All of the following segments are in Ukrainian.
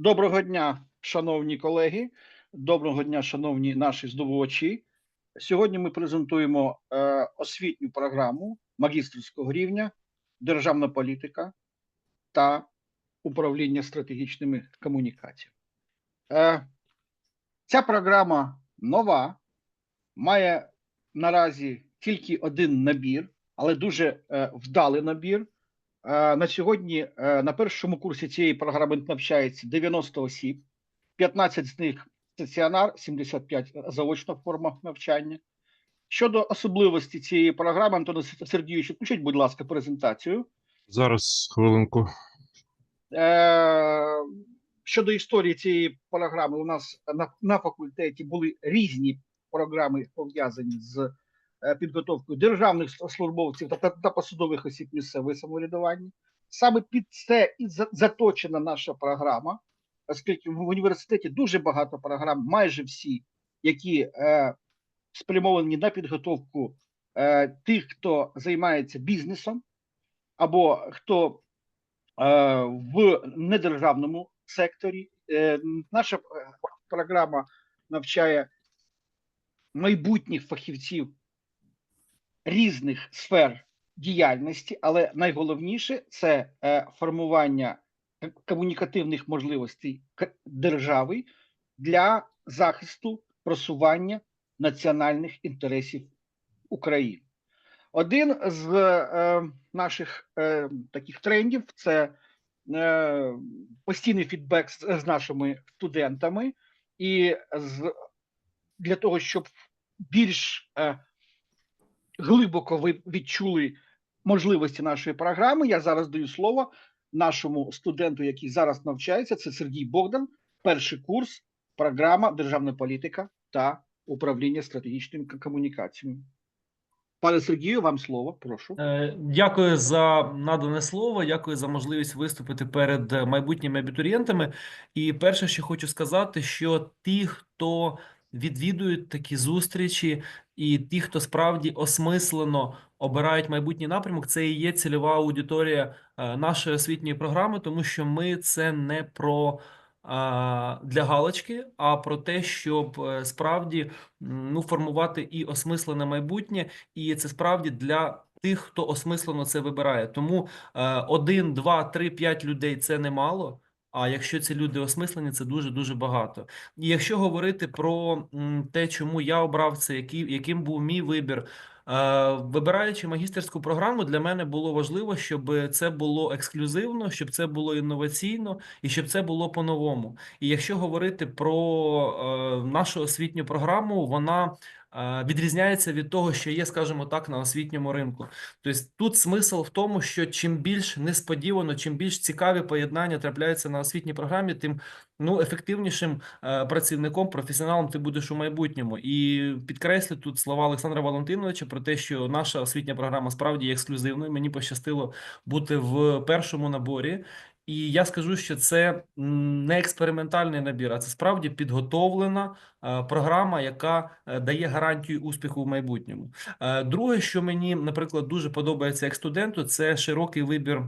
Доброго дня, шановні колеги. Доброго дня, шановні наші здобувачі. Сьогодні ми презентуємо е, освітню програму магістерського рівня Державна політика та управління стратегічними комунікаціями. Е, ця програма нова, має наразі тільки один набір, але дуже е, вдалий набір. Е, На сьогодні е, на першому курсі цієї програми навчається 90 осіб, 15 з них стаціонар, 75 заочна форма навчання. Щодо особливості цієї програми, Антоне Сергійович, включіть, будь ласка, презентацію. Зараз хвилинку. Е, Щодо історії цієї програми, у нас на, на факультеті були різні програми пов'язані з підготовкою державних службовців та, та, та посадових осіб місцевого самоврядування. Саме під це і заточена наша програма, оскільки в університеті дуже багато програм, майже всі, які е, спрямовані на підготовку е, тих, хто займається бізнесом, або хто е, в недержавному секторі. Е, Наша е, програма навчає майбутніх фахівців різних сфер діяльності, але найголовніше це е, формування комунікативних можливостей держави для захисту просування національних інтересів України. Один з е, наших е, таких трендів це е, постійний фідбек з, з нашими студентами, і з, для того, щоб більш е, глибоко ви відчули можливості нашої програми, я зараз даю слово нашому студенту, який зараз навчається. Це Сергій Богдан, перший курс, програма Державна політика та управління стратегічними комунікаціями. Пане Сергію, вам слово, прошу. Е, Дякую за надане слово. Дякую за можливість виступити перед майбутніми абітурієнтами. І перше, що хочу сказати, що ті, хто відвідують такі зустрічі, і ті, хто справді осмислено обирають майбутній напрямок, це і є цільова аудиторія е, нашої освітньої програми, тому що ми це не про для галочки, а про те, щоб е, справді ну формувати і осмислене майбутнє, і це справді для тих, хто осмислено це вибирає. Тому е, один, два, три, п'ять людей це немало. А якщо ці люди осмислені, це дуже дуже багато. І якщо говорити про те, чому я обрав це, який, яким був мій вибір. Е, Вибираючи магістерську програму, для мене було важливо, щоб це було ексклюзивно, щоб це було інноваційно і щоб це було по-новому. І якщо говорити про е, нашу освітню програму, вона е, відрізняється від того, що є, скажімо так, на освітньому ринку. Тобто тут смисл в тому, що чим більш несподівано, чим більш цікаві поєднання трапляються на освітній програмі, тим ну ефективнішим е, працівником, професіоналом ти будеш у майбутньому. І підкреслю тут слова Олександра Валентиновича про те, що наша освітня програма справді є ексклюзивною. Мені пощастило бути в першому наборі. І я скажу, що це не експериментальний набір, а це справді підготовлена е, програма, яка е, дає гарантію успіху в майбутньому. Друге, що мені, наприклад, дуже подобається як студенту, це широкий вибір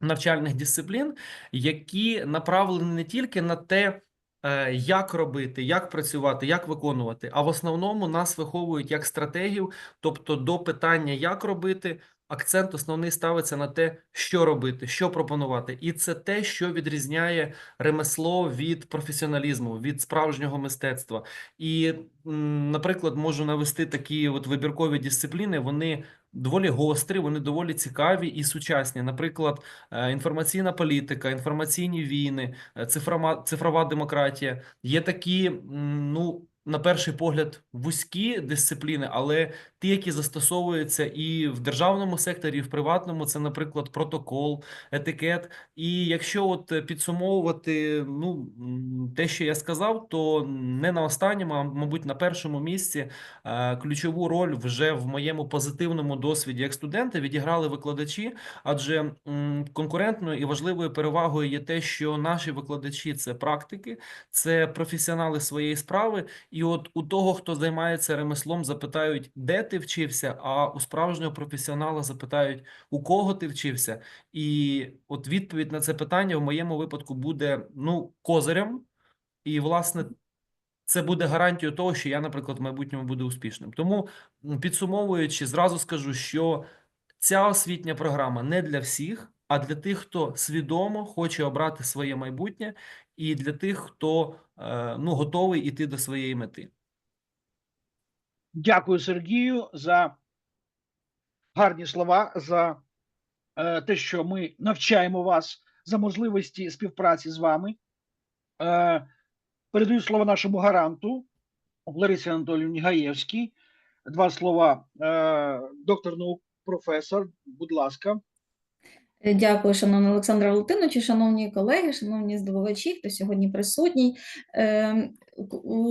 навчальних дисциплін, які направлені не тільки на те, е, як робити, як працювати, як виконувати, а в основному нас виховують як стратегів, тобто до питання, як робити. Акцент основний ставиться на те, що робити, що пропонувати, і це те, що відрізняє ремесло від професіоналізму, від справжнього мистецтва. І, наприклад, можу навести такі от вибіркові дисципліни. Вони доволі гострі, вони доволі цікаві і сучасні. Наприклад, е, інформаційна політика, інформаційні війни, е, цифрова, цифрова демократія. Є такі, ну. На перший погляд, вузькі дисципліни, але ті, які застосовуються і в державному секторі, і в приватному, це, наприклад, протокол, етикет. І якщо от підсумовувати ну, те, що я сказав, то не на останньому, а мабуть, на першому місці е, ключову роль вже в моєму позитивному досвіді як студента відіграли викладачі, адже конкурентною і важливою перевагою є те, що наші викладачі це практики, це професіонали своєї справи, І от у того, хто займається ремеслом, запитають, де ти вчився, а у справжнього професіонала запитають, у кого ти вчився. І от відповідь на це питання в моєму випадку буде ну козирем. І, власне, це буде гарантією того, що я, наприклад, в майбутньому буду успішним. Тому, підсумовуючи, зразу скажу, що ця освітня програма не для всіх, а для тих, хто свідомо хоче обрати своє майбутнє, і для тих, хто е, ну, готовий іти до своєї мети. Дякую, Сергію, за гарні слова, за е, те, що ми навчаємо вас за можливості співпраці з вами. Е, передаю слово нашому гаранту Ларисі Анатоліївні Гаєвській. Два слова. Доктор наук, професор, будь ласка. Дякую, шановна Олександра Валентинович, шановні колеги, шановні здобувачі, хто сьогодні присутній.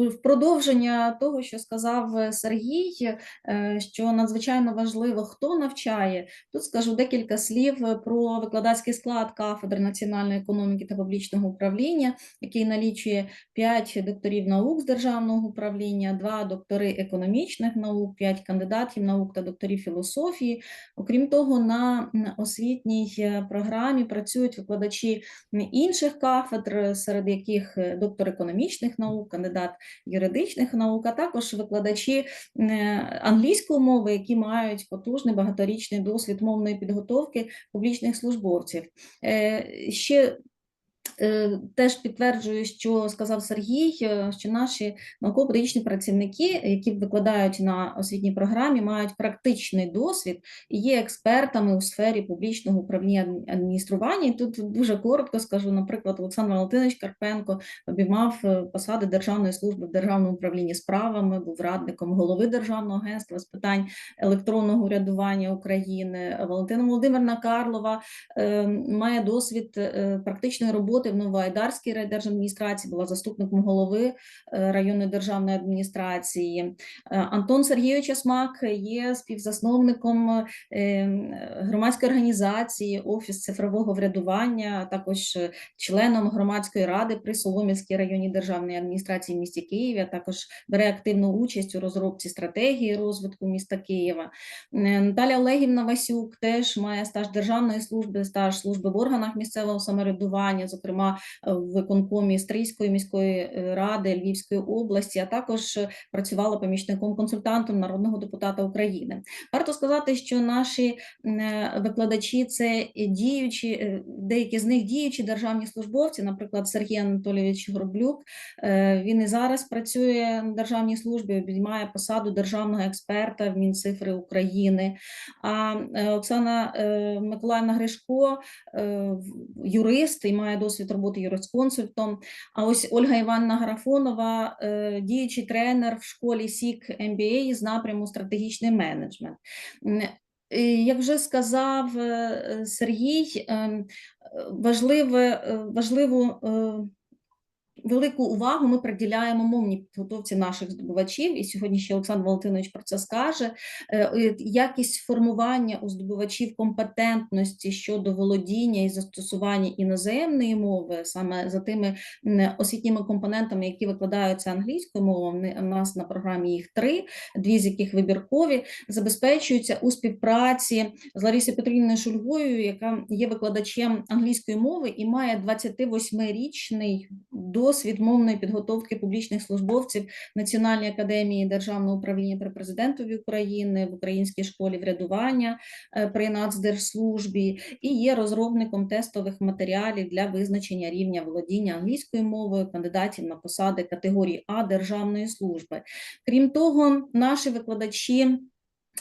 В продовження того, що сказав е, Сергій, е, що надзвичайно важливо, хто навчає, тут скажу декілька слів е, про викладацький склад кафедри національної економіки та публічного управління, який налічує 5 докторів наук з державного управління, 2 доктори економічних наук, 5 кандидатів наук та докторів філософії. Окрім того, на освітній програмі працюють викладачі інших кафедр, серед яких доктор економічних наук, кандидат юридичних наук, а також викладачі е, англійської мови, які мають потужний багаторічний досвід мовної підготовки публічних службовців. Е, Ще теж підтверджую, що сказав Сергій, е, що наші науково-педагогічні працівники, які викладають на освітній програмі, мають практичний досвід і є експертами у сфері публічного управління адміністрування. І тут дуже коротко скажу, наприклад, Олександр Валентинович Карпенко обіймав е, посади Державної служби в Державному управлінні справами, був радником голови Державного агентства з питань електронного урядування України. Валентина Володимирна Карлова е, має досвід е, практичної роботи в Новоайдарській райдержадміністрації, була заступником голови е, районної державної адміністрації. Е, Антон Сергійович Осмак є співзасновником е, громадської організації Офіс цифрового врядування, також членом громадської ради при Солом'янській районній державній адміністрації місті Києві, також бере активну участь у розробці стратегії розвитку міста Києва. Наталя Олегівна Васюк теж має стаж державної служби, стаж служби в органах місцевого самоврядування, зокрема е, в виконкомі Стрийської міської е, ради Львівської області, а також е, працювала помічником-консультантом народного депутата України. Варто сказати, що наші викладачі це діючі, деякі з них діючі державні службовці, наприклад, Сергій Анатолійович Гроблюк. е, Він і зараз працює на державній службі, обіймає посаду державного експерта в Мінцифри України. А Оксана Миколаївна Гришко юрист і має досвід роботи юрисконсультом. А ось Ольга Іванна Графонова, е, діючий тренер в школі СІК MBA з напряму стратегічний менеджмент. Як вже сказав е, Сергій, ем, важливе, е, важливу велику увагу ми приділяємо мовній підготовці наших здобувачів, і сьогодні ще Олександр Валентинович про це скаже. Е, е, Якість формування у здобувачів компетентності щодо володіння і застосування іноземної мови, саме за тими освітніми компонентами, які викладаються англійською мовою, у нас на програмі їх три, дві з яких вибіркові, забезпечуються у співпраці з Ларисою Петрівною Шульгою, яка є викладачем англійської мови і має 28-річний досвід мовної підготовки публічних службовців Національної академії державного управління при президентові України в Українській школі врядування е, при Нацдержслужбі і є розробником тестових матеріалів для визначення рівня володіння англійською мовою кандидатів на посади категорії А державної служби. Крім того, наші викладачі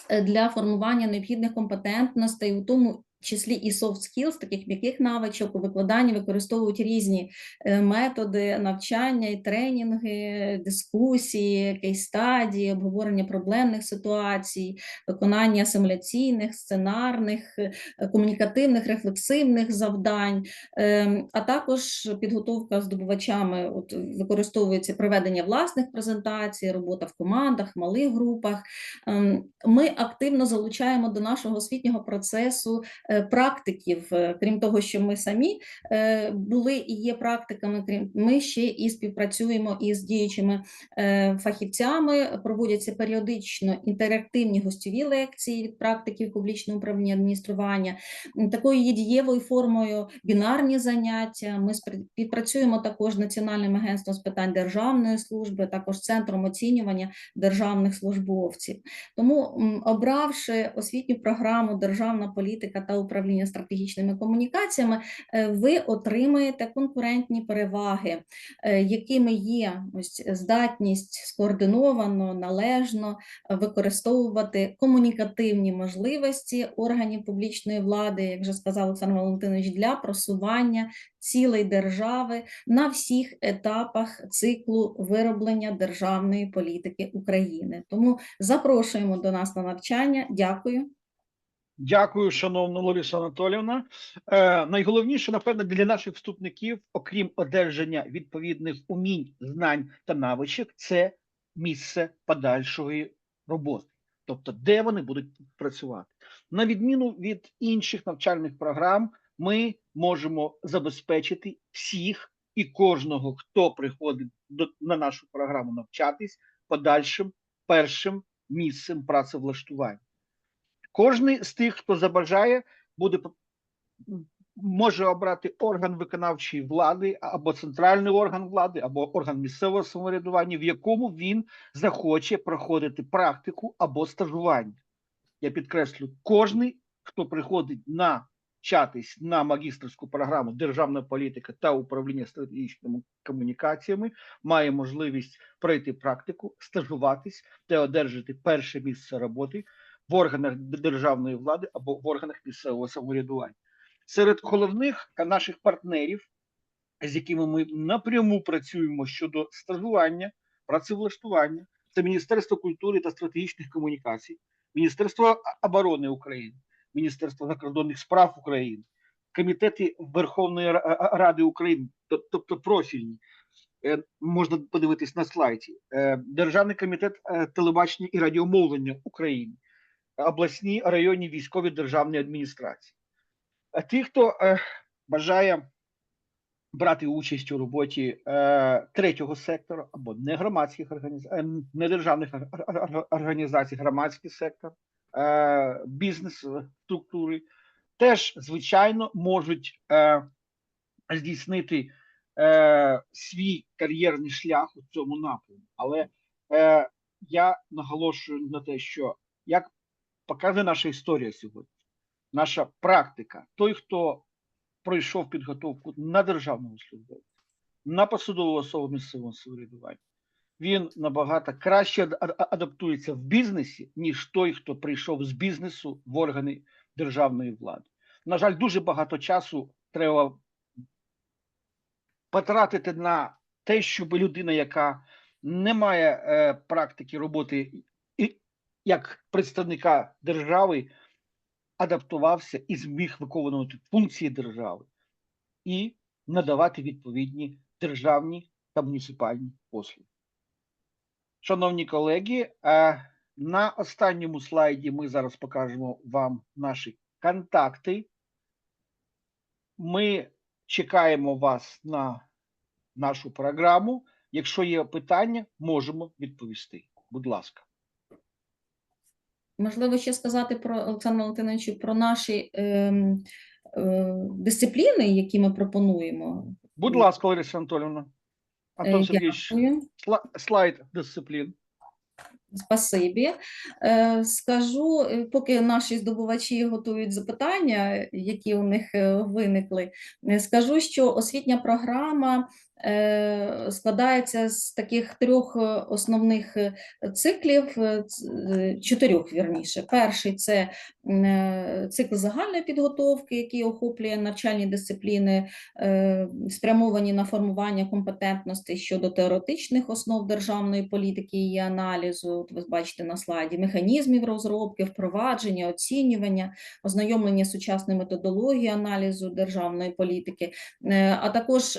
е, для формування необхідних компетентностей, у тому числі і soft skills, таких м'яких навичок у викладанні використовують різні е, методи навчання і тренінги, дискусії, кейс-стадії, обговорення проблемних ситуацій, виконання симуляційних, сценарних, е, комунікативних, рефлексивних завдань, Ем, а також підготовка здобувачами от, використовується проведення власних презентацій, робота в командах, малих групах. Ем, Ми активно залучаємо до нашого освітнього процесу практиків, е, крім того, що ми самі е, були і є практиками, крім ми ще і співпрацюємо із діючими е, фахівцями. Проводяться періодично інтерактивні гостьові лекції від практиків публічного управління адміністрування. Такою є дієвою формою бінарні заняття. Ми співпрацюємо також з Національним агентством з питань державної служби, також центром оцінювання державних службовців. Тому, обравши освітню програму Державна політика та управління стратегічними комунікаціями, е, ви отримаєте конкурентні переваги, е, якими є ось здатність скоординовано, належно е, використовувати комунікативні можливості органів публічної влади, як вже сказав Олександр Валентинович, для просування цілей держави на всіх етапах циклу вироблення державної політики України. Тому запрошуємо до нас на навчання. Дякую. Дякую, шановна Лариса Анатолівна. Е, найголовніше, напевно, для наших вступників, окрім одержання відповідних умінь, знань та навичок, це місце подальшої роботи, тобто де вони будуть працювати. На відміну від інших навчальних програм, ми можемо забезпечити всіх і кожного, хто приходить до, на нашу програму навчатись, подальшим першим місцем працевлаштування. Кожний з тих, хто забажає, буде може обрати орган виконавчої влади або центральний орган влади, або орган місцевого самоврядування, в якому він захоче проходити практику або стажування. Я підкреслю, кожний, хто приходить навчатись на магістерську програму Державна політика та управління стратегічними комунікаціями, має можливість пройти практику, стажуватись та одержати перше місце роботи в органах державної влади або в органах місцевого самоврядування. Серед головних наших партнерів, з якими ми напряму працюємо щодо стажування, працевлаштування, це Міністерство культури та стратегічних комунікацій, Міністерство оборони України, Міністерство закордонних справ України, комітети Верховної Ради України, тобто профільні. Е, Можна подивитись на слайді. Е, Державний комітет е, телебачення і радіомовлення України, обласні районні військові державні адміністрації. А ті, хто е, бажає брати участь у роботі е, третього сектору або негромадських організацій, недержавних ор- ор- ор- організацій, громадський сектор, е, бізнес е, структури, теж звичайно можуть е, здійснити е, свій кар'єрний шлях у цьому напрямку. Але е, я наголошую на те, що як показує наша історія сьогодні, наша практика, той, хто пройшов підготовку на державному службовця, на посадову особу місцевого самоврядування, він набагато краще ад- ад- адаптується в бізнесі, ніж той, хто прийшов з бізнесу в органи державної влади. На жаль, дуже багато часу треба потратити на те, щоб людина, яка не має е, практики роботи як представника держави, адаптувався і зміг виконувати функції держави і надавати відповідні державні та муніципальні послуги. Шановні колеги, е, на останньому слайді ми зараз покажемо вам наші контакти. Ми чекаємо вас на нашу програму. Якщо є питання, можемо відповісти. Будь ласка. Можливо, ще сказати про Олександр Валентиновичу про наші ем, е, дисципліни, які ми пропонуємо. Будь ласка, Лариса Анатолівна. Антон Е, Сергійович, слайд дисциплін. Спасибі. Е, Скажу, е, поки наші здобувачі готують запитання, які у них е, виникли, е, скажу, що освітня програма е, складається з таких трьох е, основних е, циклів, е, е, чотирьох вірніше. Перший це е, цикл загальної підготовки, який охоплює навчальні дисципліни, е, спрямовані на формування компетентностей щодо теоретичних основ державної політики і її аналізу. Ви бачите на слайді механізмів розробки, впровадження, оцінювання, ознайомлення з сучасною методологією аналізу державної політики, Е, а також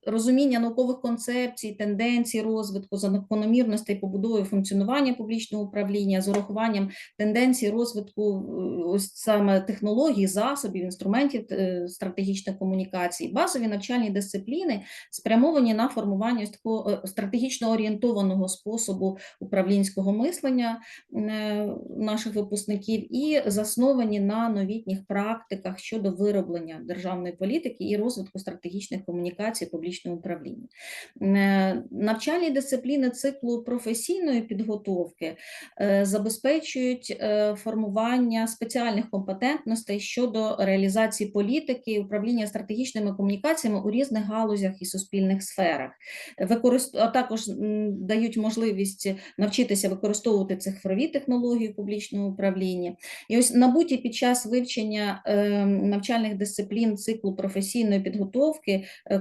розуміння наукових концепцій, тенденцій розвитку, закономірностей побудови функціонування публічного управління з урахуванням тенденцій розвитку е, ось саме технологій, засобів, інструментів е, стратегічної комунікації, базові навчальні дисципліни спрямовані на формування такого е, стратегічно орієнтованого способу управлінського мислення наших випускників і засновані на новітніх практиках щодо вироблення державної політики і розвитку стратегічних комунікацій публічного управління. Е, Навчальні дисципліни циклу професійної підготовки е, забезпечують е, формування спеціальних компетентностей щодо реалізації політики і управління стратегічними комунікаціями у різних галузях і суспільних сферах. Використ... А також дають можливість навчитися використовувати цифрові технології в публічному управлінні. І ось набуті під час вивчення е, навчальних дисциплін циклу професійної підготовки е,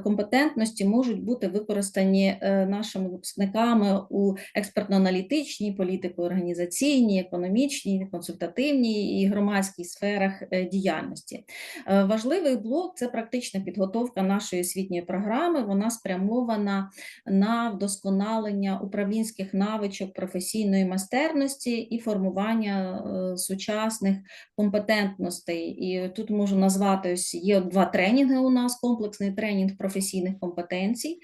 компетентності можуть бути використані е, нашими випускниками у експертно-аналітичній, політико-організаційній, економічній, консультативній і громадській сферах е, діяльності. Е, Важливий блок це практична підготовка нашої освітньої програми. Вона спрямована на вдосконалення управлінських навичок професійної майстерності і формування сучасних компетентностей. І тут можу назвати ось є два тренінги. У нас комплексний тренінг професійних компетенцій.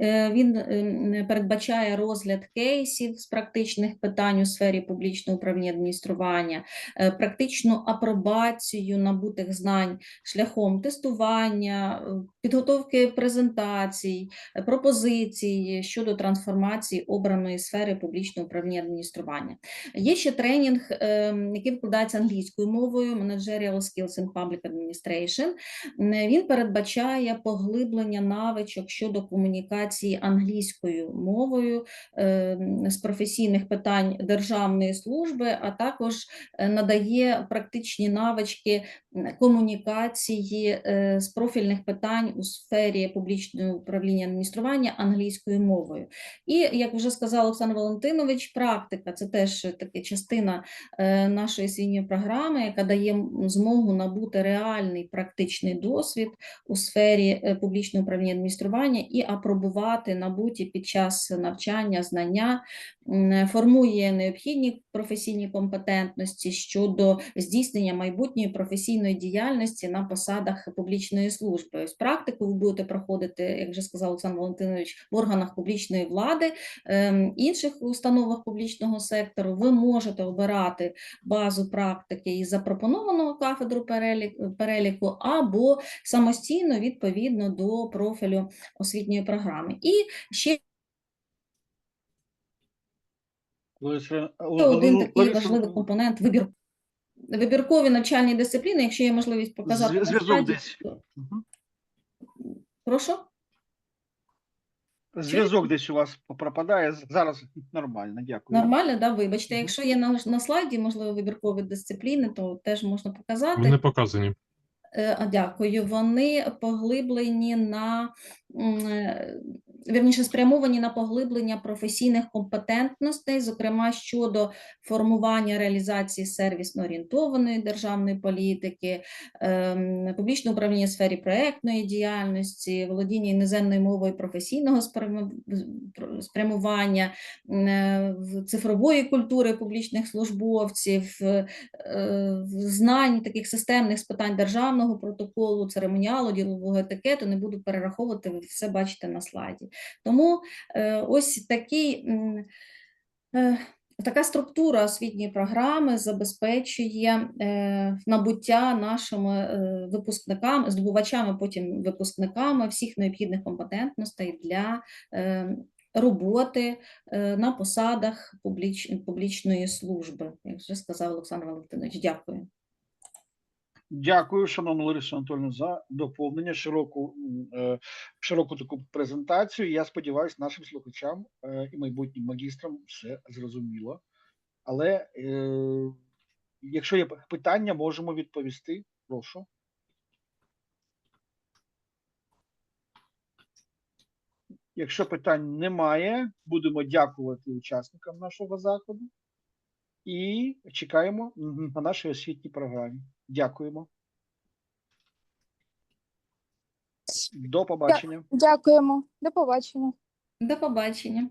Е, Він ем, передбачає розгляд кейсів з практичних питань у сфері публічного управління адміністрування, е, практичну апробацію набутих знань шляхом тестування, е, підготовки презентацій, е, пропозицій щодо трансформації обраної сфери публічного управління адміністрування. Є ще тренінг, який викладається англійською мовою Managerial Skills in Public Administration. Він передбачає поглиблення навичок щодо комунікації англійською мовою ем, з професійних питань державної служби, а також е, надає практичні навички комунікації е, з профільних питань у сфері публічного управління адміністрування англійською мовою. І як вже сказав Олександр Валентинович, практика це теж така частина е, нашої освітньої програми, яка дає змогу набути реальний практичний досвід у сфері е, публічного управління адміністрування і апробувати набуті під час навчання знання, формує необхідні професійні компетентності щодо здійснення майбутньої професійної діяльності на посадах публічної служби. Ось практику ви будете проходити, як вже сказав Олександр Валентинович, в органах публічної влади, ем, інших установах публічного сектору. Ви можете обирати базу практики із запропонованого кафедру переліку або самостійно відповідно до профілю освітньої програми. І ще Лариса- один такий важливий компонент вибір. Вибіркові навчальні дисципліни, якщо є можливість показати зв'язок десь. то-. Прошу. Зв'язок десь у вас пропадає. Зараз нормально, дякую. Нормально, да? Вибачте, якщо є на, на слайді, можливо, вибіркові дисципліни, то теж можна показати. Вони показані. Е, Дякую. Вони поглиблені на е, вірніше спрямовані на поглиблення професійних компетентностей, зокрема щодо формування реалізації сервісно орієнтованої державної політики, ем, публічне управління в сфері проектної діяльності, володіння іноземною мовою професійного спрямування, е, цифрової культури публічних службовців, знань таких системних з питань державного протоколу, церемоніалу, ділового етикету, не буду перераховувати, ви все бачите на слайді. Тому е, ось такий. е, Така структура освітньої програми забезпечує е, набуття нашими випускниками, здобувачами, потім випускниками всіх необхідних компетентностей для роботи на посадах публіч, публічної служби, як вже сказав Олександр Валентинович. Дякую. Дякую, шановна Лариса Анатольовна, за доповнення широку, е, широку таку презентацію. Я сподіваюся, нашим слухачам е, і майбутнім магістрам все зрозуміло. Але е, якщо є питання, можемо відповісти. Прошу. Якщо питань немає, будемо дякувати учасникам нашого заходу і чекаємо на нашій освітній програмі. Дякуємо. До побачення. Дякуємо. До побачення. До побачення.